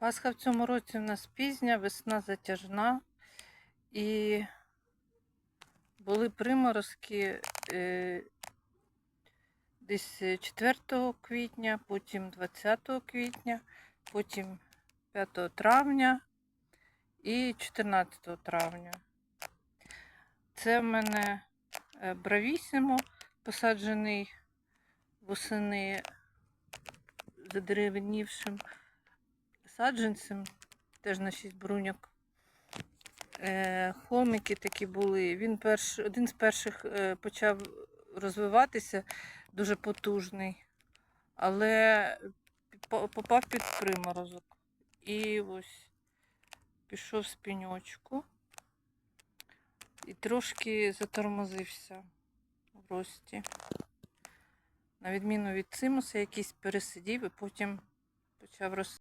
Пасха в цьому році в нас пізня, весна затяжна і були приморозки е, десь 4 квітня, потім 20 квітня, потім 5 травня і 14 травня. Це в мене е, бравісімо, посаджений восени задеревнівшим саджанцем, теж на 6 бруньок. Е, холмики такі були. Він перш, один з перших е, почав розвиватися, дуже потужний, але попав під приморозок. І ось пішов з пеньочку і трошки затормозився в рості. На відміну від цимуса, якийсь пересидів і потім почав рости.